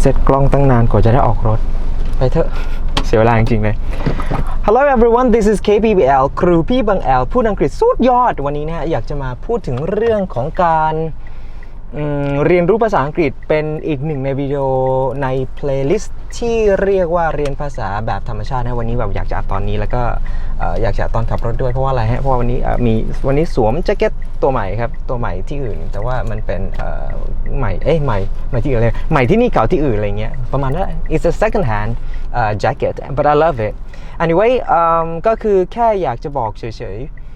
เซตกล้องตั้งนานกว่าจะได้ออกรถ ไปเถอะเสียเวลาจริงๆเลย Hello everyone this is KPBL ครูพี่บังแอลพูดอังกฤษสุดยอดวันนี้นะฮะอยากจะมาพูดถึงเรื่องของการ เรียนรู้ภาษาอังกฤษเป็นอีกหนึ่งในวิดีโอในเพลย์ลิสต์ที่เรียกว่าเรียนภาษาแบบธรรมชาตินะวันนี้แบบอยากจะอัดตอนนี้แล้วก็อยากจะตอนขับรถด้วยเพราะว่าอะไรฮะเพราะวันนี้มีวันนี้สวมแจ็คเก็ตตัวใหม่ครับตัวใหม่ที่อื่น แต่ว่ามันเป็นใหม่เอ้ยใหม่ใหม่ที่อื่นเลยใหม่ที่นี่เก่าที่อื่นอะไรเงี้ยประมาณนั้น it's a second hand uh, jacket but I love it anyway อืมก็คือแค่อยากจะบอกเฉยๆ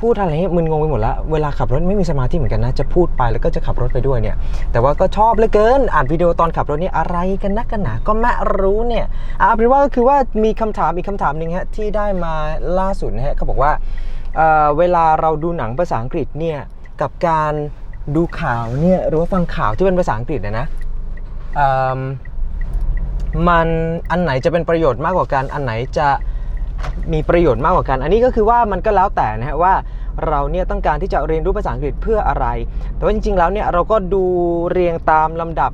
พูดอะไรให้มึนงงไปหมดล้วเวลาขับรถไม่มีสมาธิเหมือนกันนะ จะพูดไปแล้วก็จะขับรถไปด้วยเนี่ย แต่ว่าก็ชอบเหลือเกิน อ่านวิดีโอตอนขับรถนี่อะไรกันนักกันหนา ก็ไม่รู้เนี่ยเอาเป็นว่าก็คือว่ามีคำถามอีกคำถามหนึ่งฮะที่ได้มาล่าสุดนะฮะเขาบอกว่าเเวลาเราดูหนังภาษาอังกฤษเนี่ยกับการดูข่าวเนี่ยหรือว่าฟังข่าวที่เป็นภาษาอังกฤษนะนะเอิ่มมันอันไหนจะเป็นประโยชน์มากกว่ากันอันไหนจะ มีประโยชน์มากกว่ากัน อันนี้ก็คือว่ามันก็แล้วแต่นะฮะว่าเราเนี่ยต้องการที่จะเรียนรู้ภาษาอังกฤษเพื่ออะไร แต่ว่าจริงๆแล้วเนี่ยเราก็ดูเรียงตามลำดับ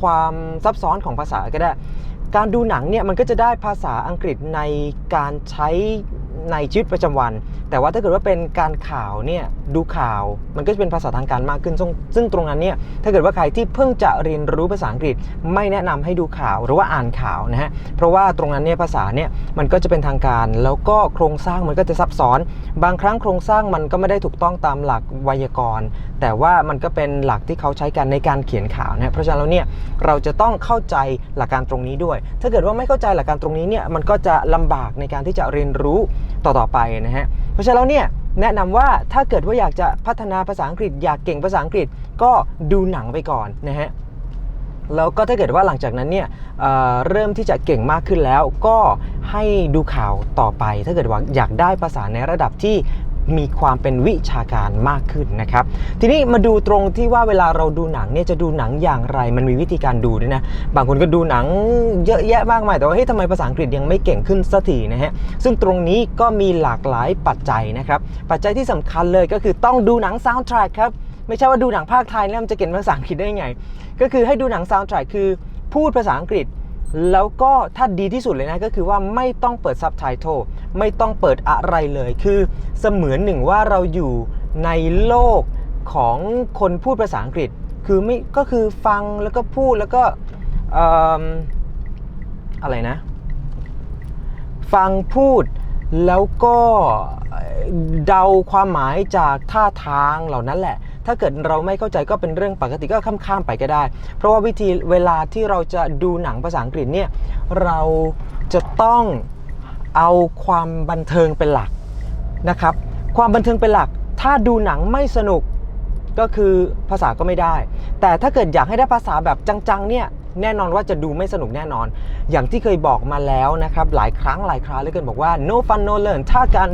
ความซับซ้อนของภาษาก็ได้ การดูหนังเนี่ยมันก็จะได้ภาษาอังกฤษในการใช้ ในชีวิตประจำวัน แต่ว่าถ้าเกิดว่าเป็นการข่าวเนี่ยดูข่าวมันก็จะเป็นภาษาทางการมากขึ้น ซึ่งซึ่งตรงนั้นเนี่ยถ้าเกิดว่าใครที่เพิ่งจะเรียนรู้ภาษาอังกฤษ ไม่แนะนำให้ดูข่าวหรือว่าอ่านข่าวนะฮะเพราะว่าตรงนั้นเนี่ยภาษาเนี่ยมันก็จะเป็นทางการ แล้วก็โครงสร้างมันก็จะซับซ้อน บางครั้งโครงสร้างมันก็ไม่ได้ถูกต้องตามหลักไวยากรณ์ แต่ว่ามันก็เป็นหลักที่เขาใช้กันในการเขียนข่าวนะเพราะฉะนั้นแล้วเนี่ยเราจะต้องเข้าใจหลักการตรงนี้ด้วย ถ้าเกิดว่าไม่เข้าใจหลักการตรงนี้เนี่ยมันก็จะลำบากในการที่จะเรียนรู้ ต่อๆไปนะฮะ เพราะฉะนั้นแล้วเนี่ยแนะนำว่าถ้าเกิดว่าอยากจะพัฒนาภาษาอังกฤษ อยากเก่งภาษาอังกฤษก็ดูหนังไปก่อนนะฮะแล้วก็ถ้าเกิดว่าหลังจากนั้นเนี่ยเเริ่มที่จะเก่งมากขึ้นแล้วก็ให้ดูข่าวต่อไป ถ้าเกิดว่าอยากได้ภาษาในระดับที่ มีความเป็นวิชาการมากขึ้นนะครับ ทีนี้มาดูตรงที่ว่าเวลาเราดูหนังเนี่ยจะดูหนังอย่างไร มันมีวิธีการดูด้วยนะ บางคนก็ดูหนังเยอะแยะมากมายแต่ว่าเฮ้ยทำไมภาษาอังกฤษยังไม่เก่งขึ้นสักทีนะฮะ ซึ่งตรงนี้ก็มีหลากหลายปัจจัยนะครับ ปัจจัยที่สำคัญเลยก็คือต้องดูหนังซาวด์แทร็กครับ ไม่ใช่ว่าดูหนังภาคไทยแล้วมันจะเก่งภาษาอังกฤษได้ไง ก็คือให้ดูหนังซาวด์แทร็กคือพูดภาษาอังกฤษแล้วก็ถ้าดีที่สุดเลยนะก็คือว่าไม่ต้องเปิดซับไตเติล ไม่ต้องเปิดอะไรเลย คือเสมือนหนึ่งว่าเราอยู่ในโลกของคนพูดภาษาอังกฤษ คือไม่ก็คือฟังแล้วก็พูดแล้วก็ออะไรนะ ฟังพูดแล้วก็เดาความหมายจากท่าทางเหล่านั้นแหละ ถ้าเกิดเราไม่เข้าใจก็เป็นเรื่องปกติก็ข้ามๆไปก็ได้ เพราะว่าวิธีเวลาที่เราจะดูหนังภาษาอังกฤษเนี่ย เราจะต้อง เอาความบันเทิงเป็นหลักนะครับ ความบันเทิงเป็นหลัก ถ้าดูหนังไม่สนุกก็คือภาษาก็ไม่ได้ แต่ถ้าเกิดอยากให้ได้ภาษาแบบจังๆเนี่ยแน่นอนว่าจะดูไม่สนุกแน่นอน อย่างที่เคยบอกมาแล้วนะครับ หลายครั้งหลายคราเหลยเกินบอกว่า no fun no learn ถ้าการ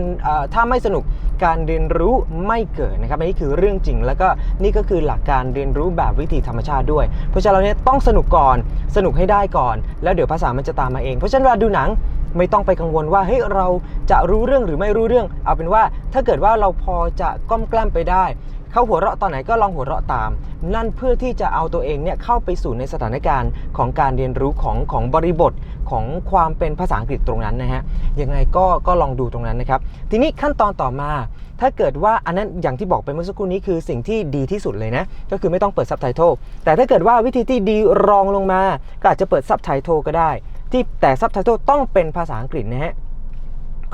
ถ้าไม่สนุกการเรียนรู้ไม่เกิดนะครับอันนี้คือเรื่องจริง แล้วก็นี่ก็คือหลักการเรียนรู้แบบวิธีธรรมชาติด้วย เพราะฉะนั้นเราเนี่ยต้องสนุกก่อนสนุกให้ได้ก่อน แล้วเดี๋ยวภาษามันจะตามมาเอง เพราะฉะนั้นเวลาดูหนัง ไม่ต้องไปกังวลว่าเฮ้ยเราจะรู้เรื่องหรือไม่รู้เรื่อง เอาเป็นว่าถ้าเกิดว่าเราพอจะก้มแกล้มไปได้ เขาหัวเราะตอนไหนก็ลองหัวเราะตาม นั่นเพื่อที่จะเอาตัวเองเนี่ยเข้าไปสู่ในสถานการณ์ของการเรียนรู้ของของบริบทของความเป็นภาษาอังกฤษตรงนั้นนะฮะยังไงก็ก็ลองดูตรงนั้นนะครับ ทีนี้ขั้นตอนต่อมา ถ้าเกิดว่าอันนั้นอย่างที่บอกไปเมื่อสักครู่นี้คือสิ่งที่ดีที่สุดเลยนะ ก็คือไม่ต้องเปิดซับไตเติลแต่ถ้าเกิดว่าวิธีที่ดีรองลงมา ก็อาจจะเปิดซับไตเติลก็ได้ ที่แต่ซับไตเติลต้องเป็นภาษาอังกฤษนะฮะ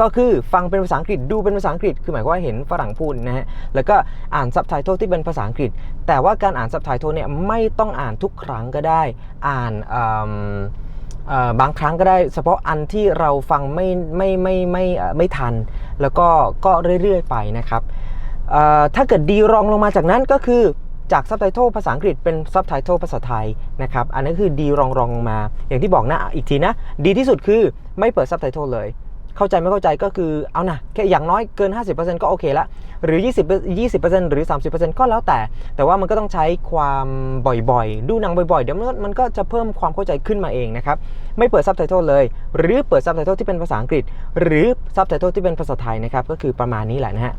ก็คือฟังเป็นภาษาอังกฤษดูเป็นภาษาอังกฤษ คือหมายความว่าเห็นฝรั่งพูดนะฮะแล้วก็อ่านซับไตเติลที่เป็นภาษาอังกฤษ แต่ว่าการอ่านซับไตเติลเนี่ยไม่ต้องอ่านทุกครั้งก็ได้อ่านบางครั้งก็ได้เฉพาะอันที่เราฟังไม่ไม่ไม่ไม่ไม่ทัน แล้วก็ก็เรื่อยๆไปนะครับถ้าเกิดดีรองลงมาจากนั้นก็คือ จากซับไตเติลภาษาอังกฤษเป็นซับไตเติลภาษาไทยนะครับอันนั้นคือดีรองรองลงมาอย่างที่บอกนะอีกทีนะ ดีที่สุดคือไม่เปิดซับไตเติลเลย เข้าใจไม่เข้าใจก็คือเอานะแค่อย่างน้อยเกิน 50%ก็โอเคละหรือ 20 20%หรือ 30%ก็แล้วแต่ แต่ว่ามันก็ต้องใช้ความบ่อยๆ ดูหนังบ่อยๆ เดี๋ยวมันก็จะเพิ่มความเข้าใจขึ้นมาเองนะครับ ไม่เปิดซับไตเติลเลย หรือเปิดซับไตเติลที่เป็นภาษาอังกฤษ หรือซับไตเติลที่เป็นภาษาไทยนะครับ ก็คือประมาณนี้แหละนะฮะ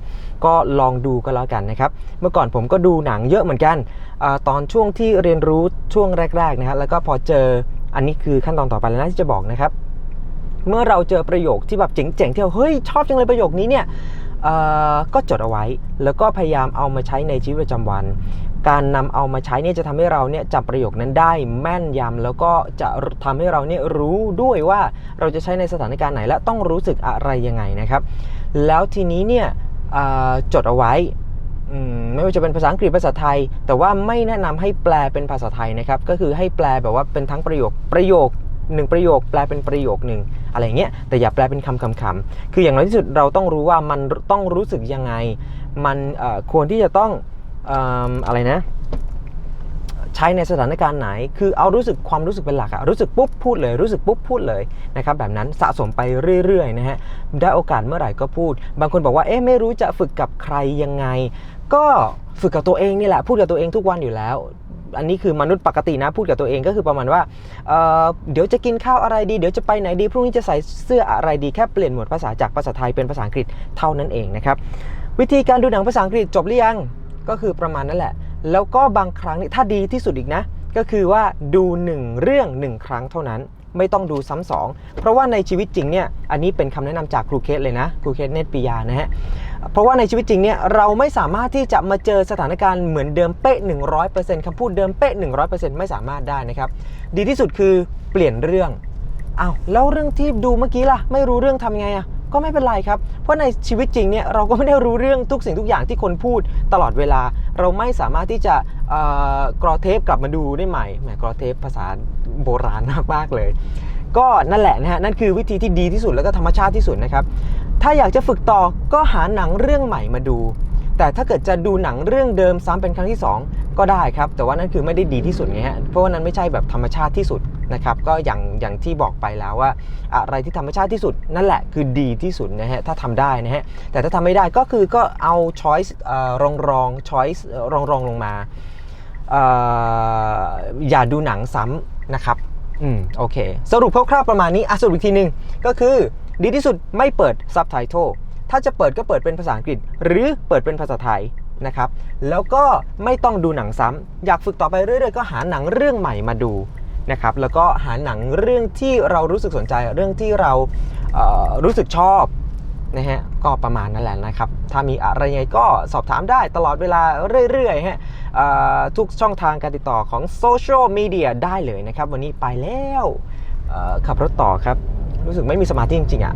ก็ลองดูก็แล้วกันนะครับ เมื่อก่อนผมก็ดูหนังเยอะเหมือนกันอตอนช่วงที่เรียนรู้ช่วงแรกๆนะฮะ แล้วก็พอเจออันนี้คือขั้นตอนต่อไปแล้วนะที่จะบอกนะครับ เมื่อเราเจอประโยคที่แบบเจ๋งๆที่เราเฮ้ยชอบจังเลยประโยคนี้เนี่ยก็จดเอาไว้ แล้วก็พยายามเอามาใช้ในชีวิตประจำวัน การนำเอามาใช้เนี่ยจะทำให้เราเนี่ยจำประโยคนั้นได้แม่นยำแล้วก็จะทำให้เราเนี่ยรู้ด้วยว่าเราจะใช้ในสถานการณ์ไหนและต้องรู้สึกอะไรยังไงนะครับ แล้วทีนี้เนี่ยจดเอาไว้ไม่ว่าจะเป็นภาษาอังกฤษภาษาไทย แต่ว่าไม่แนะนำให้แปลเป็นภาษาไทยนะครับ ก็คือให้แปลแบบว่าเป็นทั้งประโยคประโยคหนึ่งประโยคแปลเป็นประโยคหนึ่ง อะไรเงี้ยแต่อย่าแปลเป็นคำคำคำคืออย่างน้อยที่สุดเราต้องรู้ว่ามันต้องรู้สึกยังไง มันควรที่จะต้องออะไรนะ ใช้ในสถานการณ์ไหน คือเอารู้สึกความรู้สึกเป็นหลักอะรู้สึกปุ๊บพูดเลยรู้สึกปุ๊บพูดเลยนะครับแบบนั้นสะสมไปเรื่อยๆนะฮะได้โอกาสเมื่อไหร่ก็พูด บางคนบอกว่าเอ๊ะไม่รู้จะฝึกกับใครยังไง ก็ฝึกกับตัวเองนี่แหละพูดกับตัวเองทุกวันอยู่แล้ว อันนี้คือมนุษย์ปกตินะพูดกับตัวเองก็คือประมาณว่าเเดี๋ยวจะกินข้าวอะไรดี เดี๋ยวจะไปไหนดีพรุ่งนี้จะใส่เสื้ออะไรดีแค่เปลี่ยนหมวดภาษาจากภาษาไทยเป็นภาษาอังกฤษเท่านั้นเองนะครับวิธีการดูหนังภาษาอังกฤษจบหรือยังก็คือประมาณนั่นแหละ แล้วก็บางครั้งนี่ถ้าดีที่สุดอีกนะ ก็คือว่าดู 1 เรื่อง 1 ครั้งเท่านั้น ไม่ต้องดูซ้ำสอง เพราะว่าในชีวิตจริงเนี่ยอันนี้เป็นคำแนะนำจากครูเคสเลยนะครูเคสเนตปิยานะฮะเพราะว่าในชีวิตจริงเนี่ยเราไม่สามารถที่จะมาเจอสถานการณ์เหมือนเดิมเป๊ะ 100%คำพูดเดิมเป๊ะ 100%ไม่สามารถได้นะครับดีที่สุดคือเปลี่ยนเรื่องอ้าวแล้วเรื่องที่ดูเมื่อกี้ล่ะไม่รู้เรื่องทำไงอะก็ไม่เป็นไรครับ เพราะในชีวิตจริงเนี่ยเราก็ไม่ได้รู้เรื่องทุกสิ่งทุกอย่างที่คนพูดตลอดเวลา เราไม่สามารถที่จะเอ่อกรอเทปกลับมาดูได้ใหม่ แหมกรอเทปภาษา โบราณมากๆเลย ก็นั่นแหละนะฮะนั่นคือวิธีที่ดีที่สุดแล้วก็ธรรมชาติที่สุดนะครับ ถ้าอยากจะฝึกต่อก็หาหนังเรื่องใหม่มาดู แต่ถ้าเกิดจะดูหนังเรื่องเดิมซ้ำเป็นครั้งที่ 2 ก็ได้ครับ แต่ว่านั่นคือไม่ได้ดีที่สุดไงฮะเพราะว่านั้นไม่ใช่แบบธรรมชาติที่สุดนะครับก็อย่างอย่างที่บอกไปแล้วว่า อะไรที่ธรรมชาติที่สุดนั่นแหละคือดีที่สุดนะฮะถ้าทำได้นะฮะแต่ถ้าทำไม่ได้ก็คือก็เอาช้อยส์รองรองช้อยส์รองรองลงมาอออย่าดูหนังซ้ำ นะครับอืมโอเค สรุปคร่าวๆประมาณนี้อะสรุปอีกทีหนึ่งก็คือดีที่สุดไม่เปิดซับไตเติลถ้าจะเปิดก็เปิดเป็นภาษาอังกฤษ หรือเปิดเป็นภาษาไทยนะครับ แล้วก็ไม่ต้องดูหนังซ้ำอยากฝึกต่อไปเรื่อยๆ ก็หาหนังเรื่องใหม่มาดูนะครับ แล้วก็หาหนังเรื่องที่เรารู้สึกสนใจ เรื่องที่เราเรู้สึกชอบ นะฮะก็ประมาณนั้นแหละนะครับ ถ้ามีอะไรยังไงก็สอบถามได้ตลอดเวลาเรื่อยๆฮะทุกช่องทางการติดต่อของโซเชียลมีเดียได้เลยนะครับ วันนี้ไปแล้วขับรถต่อครับ รู้สึกไม่มีสมาธิจริงๆอะ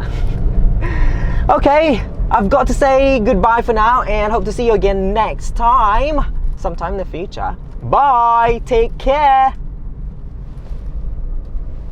Okay, I've got to say goodbye for now and hope to see you again next time, sometime in the future. Bye, take care.